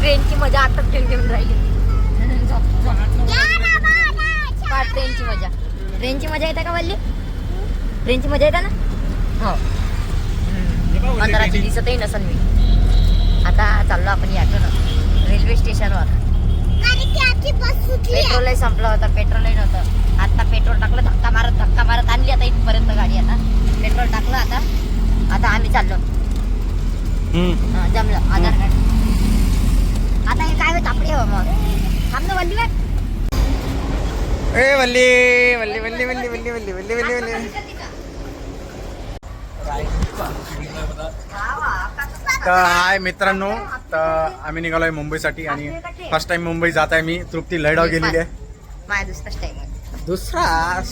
ट्रेनची मजा आता ट्रेन घेऊन राहिली. ट्रेनची मजा. ट्रेनची मजा येते का वल्ली? ट्रेनची मजा येते ना? हो. अंधाराची दिसतही नसन मी. आता चाललो आपण याकडं रेल्वे स्टेशनवर पेट्रोलही संपलं होतं पेट्रोलही नव्हतं. आता पेट्रोल टाकलं धक्का मारत धक्का मारत आणली आता इथपर्यंत गाडी आता. पेट्रोल टाकलं आता. आता आम्ही चाललो. हा, जमलं. आधार कार्ड आता हे काय होत आपले हो मग थांब ना वल्ली बघ. ए वल्ली वल्ली वल्ली वल्ली वल्ली वल्ली वल्ली वल्ली वल्ली तर हाय मित्रांनो तर आम्ही निघालोय मुंबईसाठी आणि फर्स्ट टाइम मुंबई जात आहे मी तृप्ती लढाव गेलेली आहे दुसरा टाइम दुसरा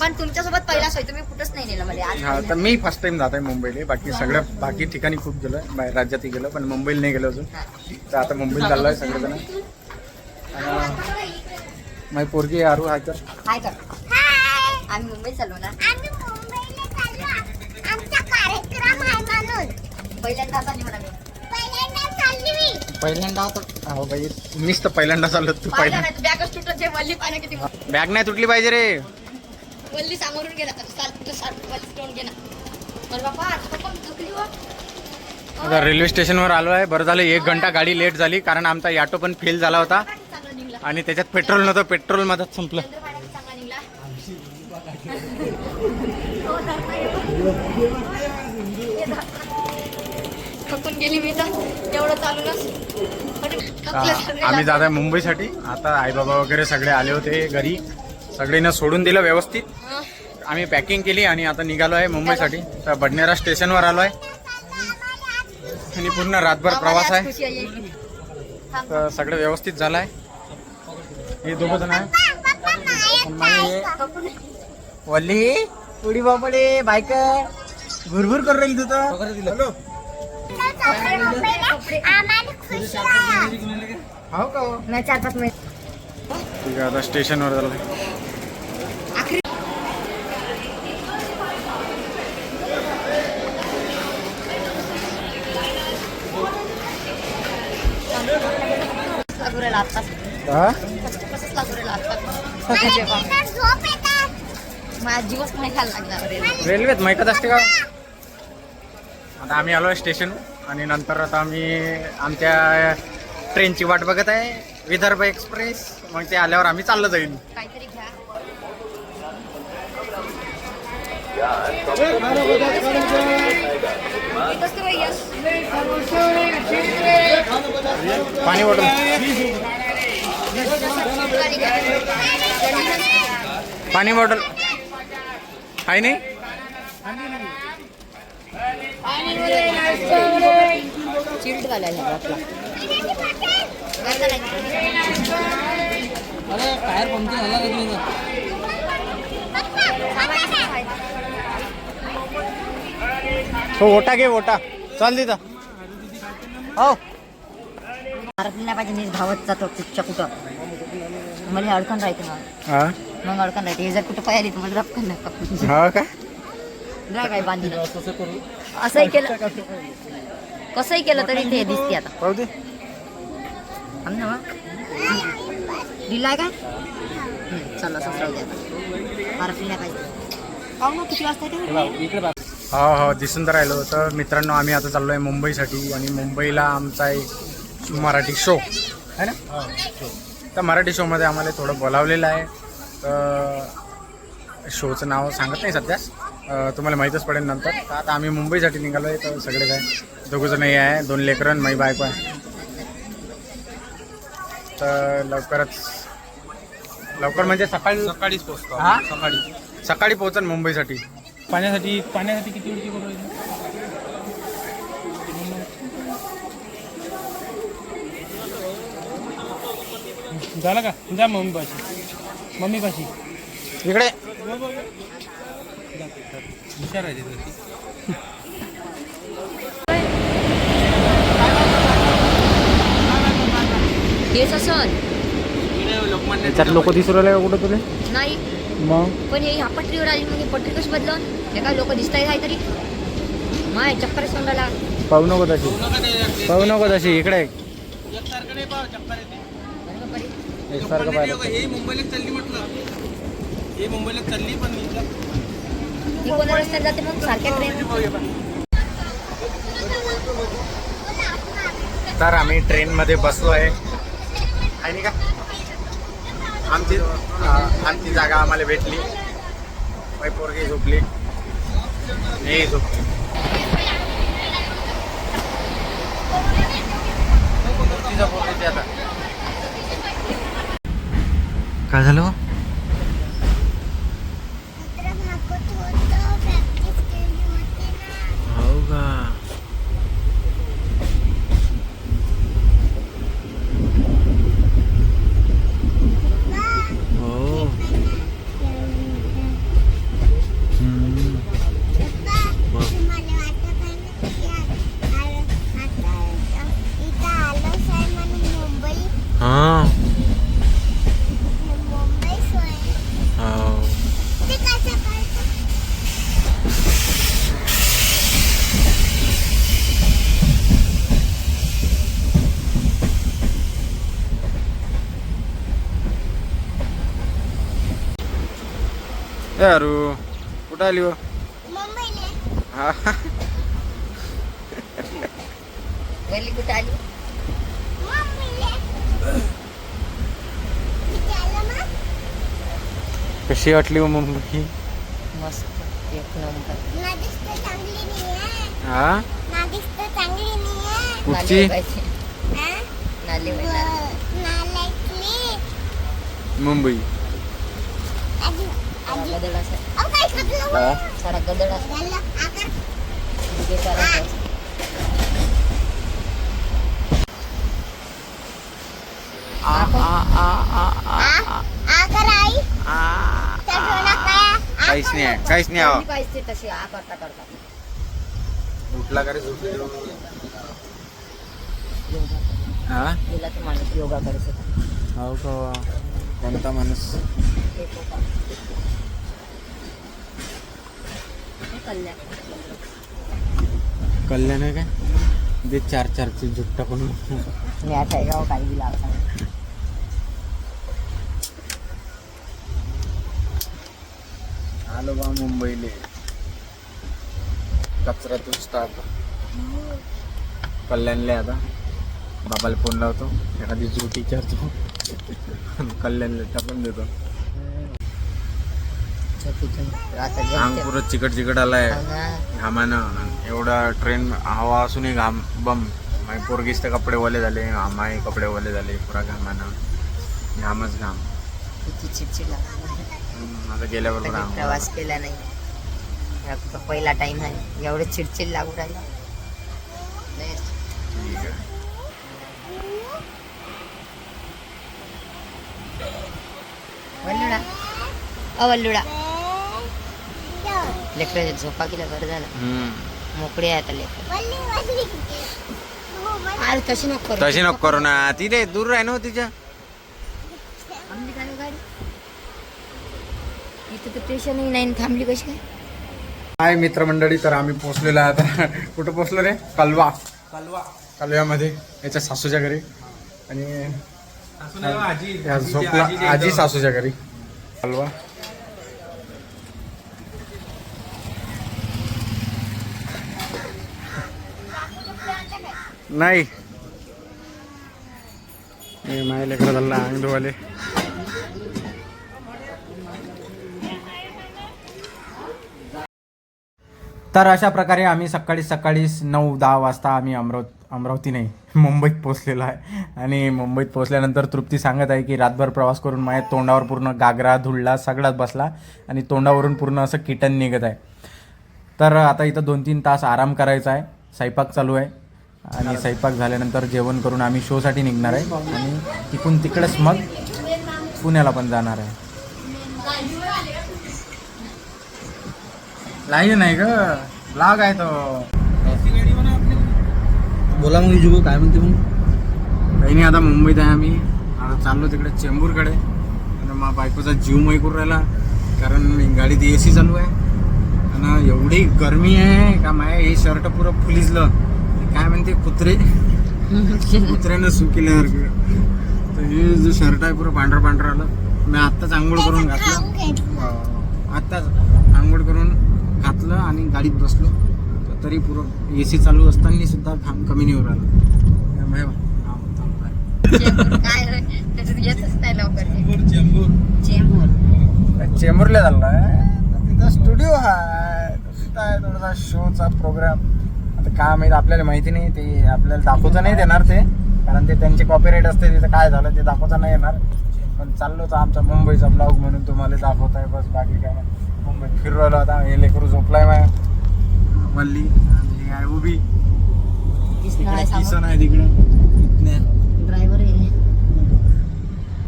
पण तुमच्यासोबत पहिलाच होय तुम्ही कुठंच नाही नेलं मला हा तर. मी फर्स्ट टाइम जात आहे मुंबईला बाकी सगळ्या बाकी ठिकाणी खूप गेलोय बाहेर राज्यातही गेलो. पण मुंबईला नाही गेलो. अजून. तर आता मुंबईला चाललोय सगळेजण आणि माझी पोरगी आरू हाय तर हाय कर. आम्ही मुंबईत चाललो ना. पहिल्यांदा चालली म्हणा मी. पहिल्यांदा आता हो बाई मीच तर पहिल्यांदा चाललो तू पाहिलं पहिल्यांदा. नाही बॅगच तुटत जे वल्ली पाण्या किती बॅग नाही तुटली पाहिजे रे. वल्ली सामोरून गेला चाल तुझं सारखं वल्ली स्टोन गेला पण बाबा आज पप्पा थकली हो. आता रेल्वे स्टेशनवर आलो आहे. बरं झालं एक घंटा गाडी लेट झाली कारण आमचा ऑटो पण फेल झाला होता. आणि त्याच्यात पेट्रोल नव्हतं पेट्रोल मधात संपलं. थकून गेली मी तर. एवढं चालूनच. आम्ही. जात आहे मुंबईसाठी. आता आईबाबा वगैरे सगळे आले होते घरी. सगळीनं सोडून दिलं व्यवस्थित. आम्ही पॅकिंग केली आणि आता निघालो आहे मुंबईसाठी. तर बडनेरा स्टेशनवर आलो आहे आणि पूर्ण रातभर प्रवास आहे. तर सगळं व्यवस्थित झालं आहे हे दोघं जण आहे. वल्ली उडी बापडे बायक घुरघुर करू राहील तू तर. हॅलो. हो का हो? नाही चार पाच आहे आता स्टेशनवर झालं आखरी रेल्वेत माहीतच असते का? आता आम्ही आलो स्टेशन आणि नंतर आता आम्ही आमच्या ट्रेनची वाट बघत आहे. विदर्भ एक्सप्रेस मग ते आल्यावर आम्ही चाललं जाईल पाणी बॉटल. पाणी बॉटल. आहे नाही? चिल्ड घालायला हवा झाला आता नाही. हो ओटा घे ओटा. चाल तिथं. हो. मारत नाही पाहिजे धावत जातो कुठच्या कुठं. मला अडकण राहते मग. हा? मग अडकण राहते. हे जर कुठं पाय आली तर मला रपकन नाही पकडून. हा का? जा काय बांधील. असंही केलं. कसंही केलं तरी ते दिसते आता. पाहू दे. थांब ना मग. दिलाय काय हं, चला असंच राहू दे आता. मारत नाही पाहिजे. पाहू ना किती वाजता येते हो हो दिसून तर राहिलो तर मित्रांनो आम्ही आता चाललो आहे मुंबईसाठी आणि मुंबईला आमचा एक मराठी शो आहे ना? तर मराठी शोमध्ये आम्हाला थोडं बोलावलेलं आहे. तर शोचं नाव सांगत नाही सध्या. तुम्हाला माहीतच पडेल नंतर. तर आता आम्ही मुंबईसाठी निघालो आहे तर सगळे काय दोघंजण हे आहे. दोन लेकरं माई बायको आहे. तर लवकरच लवकर म्हणजे सकाळी सकाळीच पोहोचतो हा? सकाळी. सकाळी पोहोचन मुंबईसाठी. पाण्यासाठी पाण्यासाठी किती उलटी झालं का? जा मम्मी पाशी. मम्मी पाशी. इकडे. हुशार आहे तिथे हेच असं त्यात लोक दिसू राहिले का कुठं तुला नाही. मग? पण हे ह्या पटरीवर आली म्हणजे पटरी कशी बदलून? हे काय लोक दिसत आहे तरी? माय चक्कर सोंडाला पाहू नको तशी पाहू नको तशी इकडे. एकसारखं हे मुंबईला चालली म्हटलं. हे मुंबईला चालली पण ती कोणा रस्त्यात जाते मग सारख्या ट्रेन तर आम्ही ट्रेनमध्ये बसलो आहे. नाही का? आमची आमची जागा आम्हाला भेटली. माझी पोरगी झोपली. मी झोपली. आता. काय झालं? कुठं आली हो. हा गल्ली कुठे आली? कशी वाटली हो मुंबई? मस्त. एक नंबर. हा? नाली कुठची? पाहिजे. नाली मुंबई. असं? सारा गदड आ, काहीच नाही आहे काहीच नाही आहे पाहिजे तशी आ करता करता उठला का रे हा गेला माणूस योगा करत होता हो का कोणता माणूस एक होता. हे कल्याण. कल्याण आहे काय? दे चार चारची जुट्टा पण मी आता गाव काही लावता आलो बा मुंबईले. कचरा तू स्टार्ट कल्याणले आता. बाबाला फोन लावतो. एखादी जुटी विचारतो कल्याणले टाकून देतो. अंग. पुरं चिकट चिकट आलाय. घामानं एवढा ट्रेन हवा असूनही घाम बम माझे पोरगीच तर कपडे ओले झाले माई कपडे ओले झाले पुरा घामानं घामच घाम किती चिडचिड लागते हम्म, आता गेल्याबरोबर. प्रवास केला नाही तो पहिला टाइम आहे एवढं चिडचिड लागू राहिला लयच. ठीक आहे. वल्लुडा अ वल्लुडा लेकराच्या झोपा केल्या बरं झालं. मोकळे आहे आता लेकर. आज कशी नको करू. तशी नको करू ना. तिथे दूर आहे ना हो तिच्या. थांबली का रे गाडी? इथं तर स्टेशनही नाही. आणि थांबली कशी काय? हाय मित्रमंडळी तर आम्ही पोहोचलेलो आहे आता. कुठं पोहोचलो रे? कलवा. कलवा. कलव्यामध्ये. याच्या सासूच्या घरी. आणि आजी. या झोपला आजी सासूच्या घरी. कलवा. नाही. माझ्या लेकरं झाला अंग धुवाले तर अशा प्रकारे आम्ही सकाळी सकाळीच नऊ दहा वाजता आम्ही अमरावती अमरावती नाही मुंबईत पोचलेलो आहे. आणि मुंबईत पोचल्यानंतर तृप्ती सांगत आहे की रातभर प्रवास करून माझ्या तोंडावर पूर्ण गागरा धुळला सगळाच बसला आणि तोंडावरून पूर्ण असं किटन निघत आहे. तर आता इथं दोन तीन तास आराम करायचा आहे. स्वयंपाक चालू आहे. आणि स्वयंपाक झाल्यानंतर जेवण करून आम्ही शोसाठी निघणार आहे. आणि तिकून तिकडेच मग पुण्याला पण जाणार आहे. लाईव्ह नाही ग. लाग आहे तो. बोला मग जुगो काय म्हणते मग? काही नाही आता मुंबईत आहे आम्ही. आता चाललो तिकडे चेंबूरकडे. आणि मा बायकोचा जीव मै करून राहिला. कारण गाडीत ए सी चालू आहे. आणि एवढी गरमी आहे का माय? हे शर्ट पुरं फुलिजलं. काय म्हणते कुत्रे? कुत्र्यानं सू केल्यासारखं तर हे जे शर्ट आहे पुरं पांढरं पांढरं आलं. मी आत्ताच आंघोळ करून घातलं. अं, आत्ताच आंघोळ करून घातलं आणि गाडीत बसलो. तर तरी पुरं ए सी चालू असताना सुद्धा घाम कमी नाही चेंबूर चेंबूरला तर तिथं स्टुडिओ तर तिथं आहे थोडासा शोचा प्रोग्राम. काय माहीत आपल्याला माहिती नाही ते आपल्याला दाखवता नाही देणार ते. कारण ते त्यांचे कॉपीराईट असते तिथं काय झालं ते दाखवता नाही येणार. पण चाललो होतं आमचा मुंबईचा ब्लॉग म्हणून तुम्हाला दाखवत आहे बस बाकी काय नाही. मुंबईत फिरू राहिलो आता हे लेकरू झोपलाय माय. मल्ली आणि हे आहे उभी. किसन आहे तिकडं. ड्रायव्हर आहे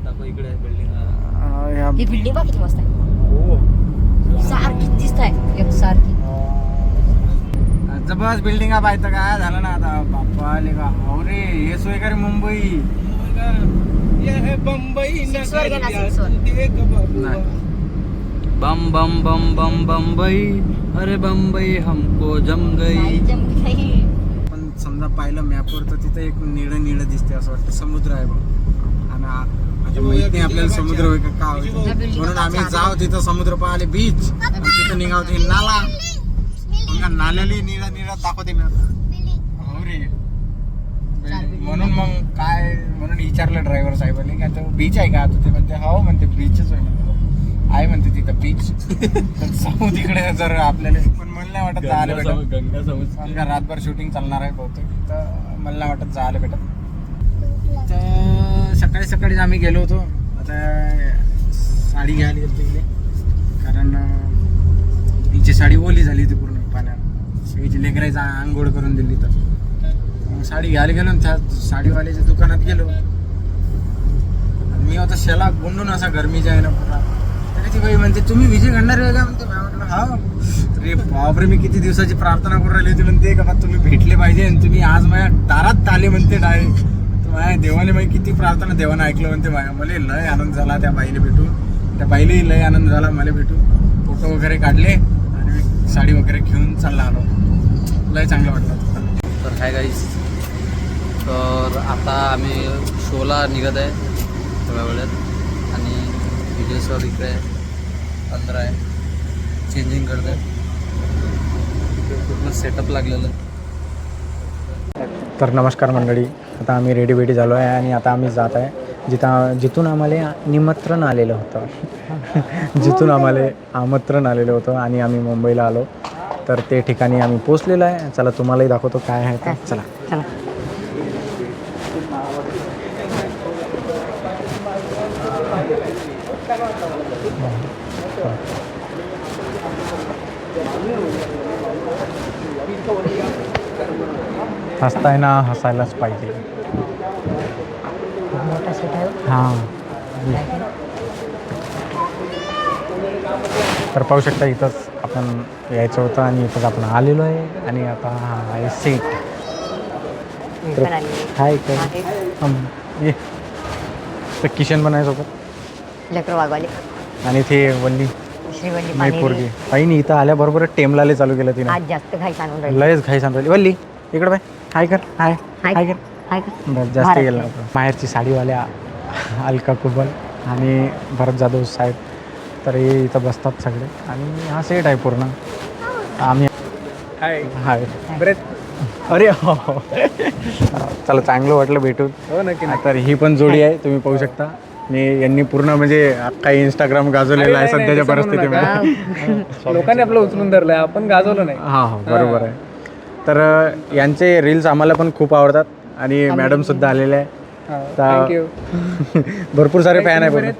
दाखव इकडे बिल्डिंग ही बिल्डिंग बघ किती मस्त आहे. हो. सारखी दिसत आहे एक सारखी. जबरदस्त बिल्डिंग पाहिजे काय झालं ना आता? बाप्पा आले का अरे हे सोय का रे मुंबई. बंबई वर गेला, six वर. बम बम बम बम बम्बई अरे बम्बई हमको जम गई. नाही जमली काही. पण समजा पाहिलं मॅपवर तर तिथं एक निळं निळं दिसते असं वाटतं. समुद्र आहे बघ. आणि आ- आता माहीत नाही आपल्याला समुद्र होय का का होय. त्या building म्हणून आम्ही जाऊ तिथं समुद्र पाहिले बीच तिथं निघाव ते नाला. मग नाल्याला निळा निळा दाखवते मी आता हो रे. म्हणून मग काय म्हणून विचारलं ड्रायव्हर साहेबांनी का तो बीच आहे का? तर ते म्हणते हो म्हणते बीचच आहे म्हणते. आहे म्हणते तिथं बीच तर जाऊ तिकडे जर आपल्याला पण मला नाही वाटत जायला भेटत. गंगा समज रातभर शूटिंग चालणार आहे बहुतेक. तर मला नाही वाटत जायला भेटत. तर सकाळी सकाळीच आम्ही गेलो होतो. आता साडी घ्यायला गेलो तिकडे कारण हिची साडी ओली झाली होती पूर्ण. पाण्यात हिची लेकरायचा आंघोळ करून दिली तर. मग साडी घ्यायला गेलो आणि त्या साडीवाल्याच्या दुकानात गेलो. आणि मी होता शेला गुंडून असा गरमीच्या आहे ना पुरा तरी ती बाई म्हणते तुम्ही विजय घडणार आहे का? म्हणते. म्हटलं हा. अरे बापरे मी किती दिवसाची प्रार्थना करून राहिली होती. म्हणते का बा तुम्ही भेटले पाहिजे आणि तुम्ही आज माझ्या दारात आले म्हणते डायरेक्ट माझ्या देवाने माझी किती प्रार्थना देवानं ऐकलं म्हणते माझ्या. मला लय आनंद झाला त्या बाईला भेटून. त्या बाईलाही लय आनंद झाला मला भेटून. फोटो वगैरे काढले. साडी वगैरे घेऊन चालला आलो. लय चांगलं वाटलं. तर हाय गाईस तर आता आम्ही शोला निघत आहे थोड्या वेळात. आणि विजय इकडे अंदर आहे. चेंजिंग करत आहे पूर्ण सेटअप लागलेलं. आहे तर नमस्कार मंडळी. आता आम्ही रेडी बेडी झालो आहे आणि आता आम्ही जात आहे. जिथं जिथून आम्हाला निमंत्रण आलेलं होतं. जिथून आम्हाला आमंत्रण आलेलं होतं आणि आम्ही मुंबईला आलो. तर ते ठिकाणी आम्ही पोचलेलो आहे. चला तुम्हालाही दाखवतो काय आहे ते. चला. चला. हसताय ना हसायलाच पाहिजे. हो. तर पाहू शकता इथंच आपण यायचं होतं आणि इथंच आपण आलेलो आहे. आणि आता हा आहे सीट मी पण आली. हाय ये. तर किशन पण आहे सोबत. लेकरं आणि ते वल्ली. श्रीवल्ली माई पाणी पोरगी. इथं आल्याबरोबर टेमलाले चालू केलं तिने. आज जास्त घाई सांगून राहिली. लयच घाई सांगली वल्ली इकडे बाय हाय कर. हाय. हाय. हाय कर. का? बरं जास्त भारत. गेलं माहेरची साडीवाल्या अलका कुबल आणि भरत जाधव साहेब. तर हे इथं बसतात सगळे. आणि हा सेट आहे पूर्ण. आम्ही हाय. हाय. बरेच अरे हो. हो. चला चांगलं वाटलं भेटून. हो नक्की तर ही पण जोडी आहे तुम्ही पाहू शकता. मी यांनी पूर्ण म्हणजे काही इंस्टाग्राम गाजवलेलं आहे सध्याच्या परिस्थितीमध्ये. लोकांनी आपलं उचलून धरलंय आपण गाजवलं नाही. हा हा बरोबर आहे. तर अ, यांचे रील्स आम्हाला पण खूप आवडतात. आणि मॅडम सुद्धा आलेले आहे. थँक्यू भरपूर सारे फॅन आहे पण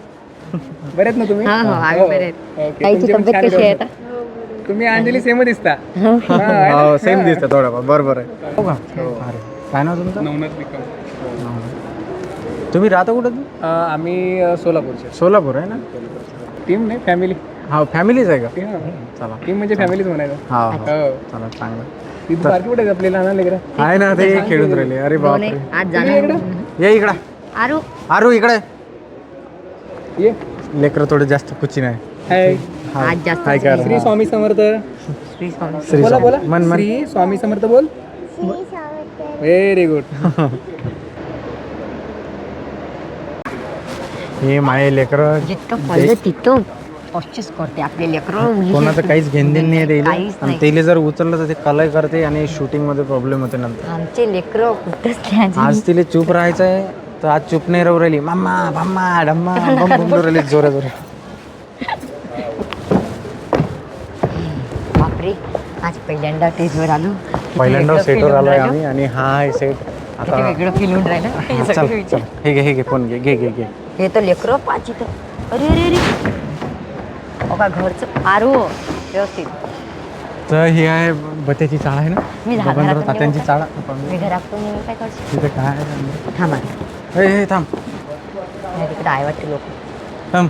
बरेच ना तुम्ही? हा हो बरे ताईची तब्येत कशी आहे. आता तुम्ही अंजली सेम दिसता. हो. सेम दिसतं थोडं बरोबर आहे हो का? अरे काय नाव तुमचं? नवनाथ निकम. तुम्ही राहता कुठं आम्ही अ, सोलापूरचे. सोलापूर आहे ना? टीम नाही फॅमिली हा फॅमिलीच आहे का? चला. टीम म्हणजे फॅमिलीच म्हणायचं. हा हा. हो. चला चांगलं. आहे ना ते खेळून राहिले. अरे दोन बापरे. आहे. आज जाणार ये इकडं. आरू. आरू इकडे ये. लेकरं थोडे जास्त कुची नाही. हाय. आज जास्त हाय कर. श्री स्वामी समर्थ. श्री स्वामी श्री बोला मन मन. श्री स्वामी समर्थ बोल. व्हेरी गुड हे माये लेकरं. जितकं तिथं. पश्चिस करते आपले लेकरं कोणाचं काहीच घेणदेण नाही काहीच त्याला आणि नाही. त्याला जर उचललं तर ते कलय करते आणि शूटिंगमध्ये प्रॉब्लेम होते नंतर. आमचे लेकरं कुठंच नाही. आज. तिला चूप राहायचं आहे तर आज चूप नाही राहू राहिली. मामा भाम्मा डम्मा. बम बम राहिली जोरा जोरा बापरे आज पहिल्यांदा टेजवर आलो. किती पहिल्यांदा वेगळं सेटवर होऊन आलोय राहिलं. आम्ही आणि हा आहे सेट किती आता वेगळं फील होऊन राहिलं. हे हा, सगळे चल विचार. चल. हे घे हे घे फोन घे? घे घे घे. हे तर लेकरं पाच इथं अरे अरे अरे. का घरचं आरू व्यवस्थित. तर हे आहे बत्याची चाळ आहे ना? मी घरात बबनराव नाही तात्यांची. चाळ. आपण मी घरात पण नेहमी काय करतो तिथे काय आहे? थांबा हे हे थांब. नाही तिकडे आहे वाटते लोक. थांब.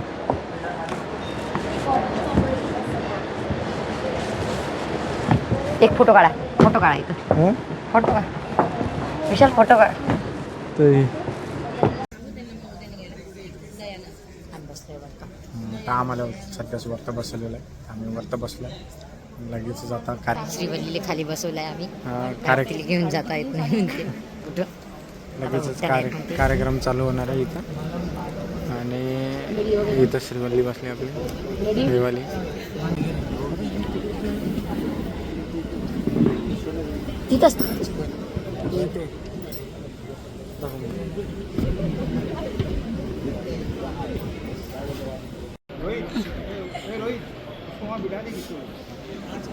एक फोटो काढा. फोटो काढा इथं. हं? फोटो काढा. विशाल फोटो काढ. तर हे- आता आम्हाला सध्याच वरता बसलेलं आहे. आम्ही वरता बसलोय. लगेच कार्य श्रीवल्लीला खाली बसवलाय आम्ही. कार्य तिला घेऊन जाता येत नाही कुठं? लगेचच कार्य. कार्यक्रम चालू होणार आहे इथं. आणि इथं श्रीवल्ली बसली आपली. देवाली तिथंच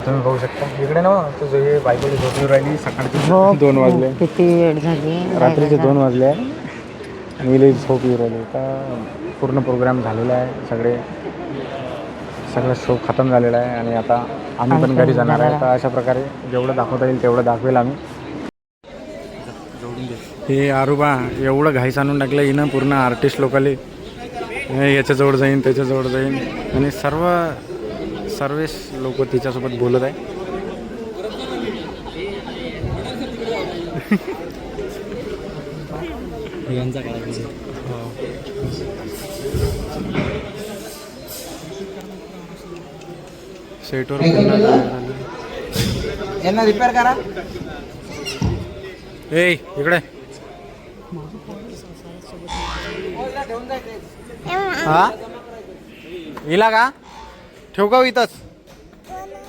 तुम्ही बघू शकता. इकडे ना तुझं हे बायकोली झोपली राहिली सकाळची दोन वाजले. किती वेळ झाली? रात्रीचे दोन वाजले. आणि इले झोप येऊ राहिली. तर पूर्ण प्रोग्राम झालेला आहे सगळे सगळं शो खतम झालेला आहे आणि आता आम्ही पण घरी जाणार आहे. तर अशा प्रकारे जेवढं दाखवता येईल तेवढं दाखवेल आम्ही. हे आरुबा एवढं घाईस आणून टाकलं हिनं पूर्ण आर्टिस्ट लोकाले. याच्याजवळ जाईन त्याच्याजवळ जाईन. आणि सर्व सर्वेच लोक तिच्यासोबत बोलत आहे सेटवर पुन्हा झालं. यांना रिपेअर करा. ए इकडे. हा? हिला का? ठेवू का इथंच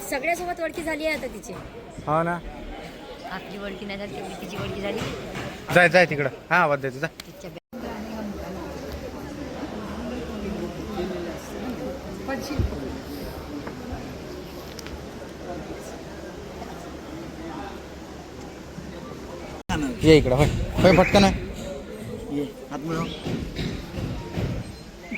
सगळ्यासोबत ओळखी झाली आहे आता तिची. हो ना. आपली ओळखी नाही झाली तेवढी तिची ओळखी झाली. जाय जाय तिकडं. हा आवाज द्यायचा जा. तिच्या ये इकडं होय. होय पटकन होय. हात मिळव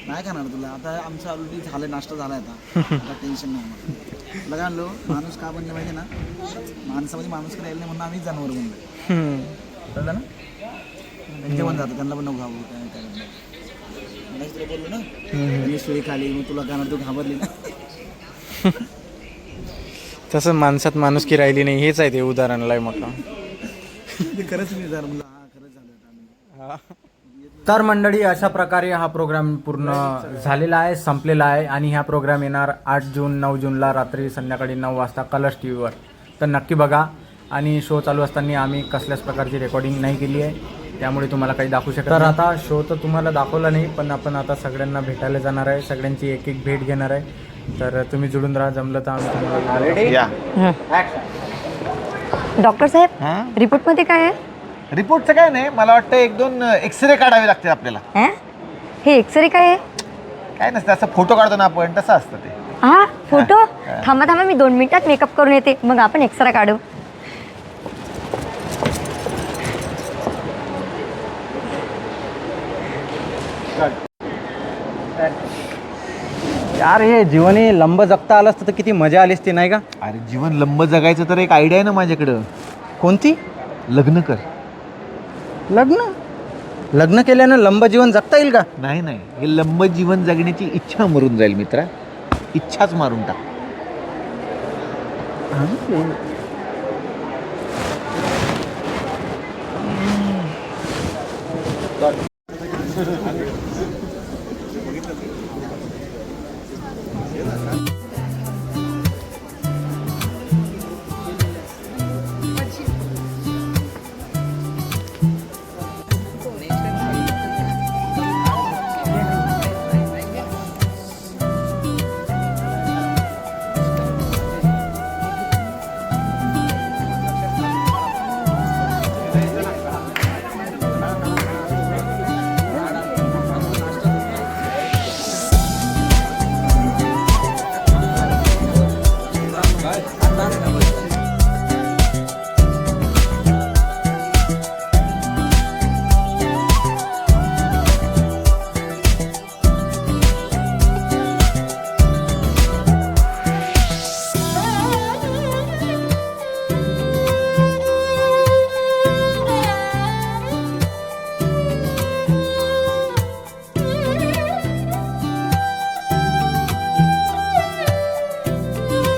नाही करणार तुला? आता आमचं ऑलरेडी झालं नाश्ता झाला आता. आता टेन्शन नाही तुला काय म्हणलो माणूस का बनले माहिती ना? माणसामध्ये माणूस राहिलं नाही म्हणून आम्ही जनावर बनलो. कळलं ना? त्यांचे पण जातं त्यांना पण नको घाबरू काय काय. मगाशी तुला बोललो ना त्यांनी सुई खाली मग तुला काय तू घाबरली ना. तसं माणसात माणुसकी राहिली नाही हेच आहे ते उदाहरण लय मोठं. खरंच मी म्हणलं हा खरंच झालं आता तर मंडळी अशा प्रकारे हा प्रोग्राम पूर्ण झालेला आहे संपलेला आहे आणि हा प्रोग्राम येणार आठ जून नऊ जूनला रात्री संध्याकाळी नऊ वाजता कलर्स टी व्हीवर तर नक्की बघा आणि शो चालू असताना आम्ही कसल्याच प्रकारची रेकॉर्डिंग नाही केली आहे. त्यामुळे तुम्हाला काही दाखवू शकत तर आता शो तर तुम्हाला दाखवला नाही पण आपण आता सगळ्यांना भेटायला जाणार आहे. सगळ्यांची एक एक भेट घेणार आहे. तर तुम्ही जुळून राहा जमलं तर आम्ही तुम्हाला डॉक्टर साहेब रिपोर्टमध्ये काय आहे? रिपोर्टचं काय नाही मला वाटतं एक दोन एक्सरे काढावे लागतील आपल्याला. हं? हे एक्सरे काय आहे? काय नसतं असं फोटो काढतो ना आपण तसं असतं ते. हा फोटो? थांबा थांबा मी दोन मिनिटात मेकअप करून येते. मग आपण एक्सरा काढू. यार हे जीवनी लंब जगता आलं असतं तर किती मजा आली असती नाही का? अरे जीवन लंब जगायचं तर एक आयडिया आहे ना माझ्याकडं. कोणती? लग्न कर. लग्न? लग्न केल्यानं लंब जीवन जगता येईल का? नाही नाही. हे लंब जीवन जगण्याची इच्छा मरून जाईल मित्रा. इच्छाच मारून टाक.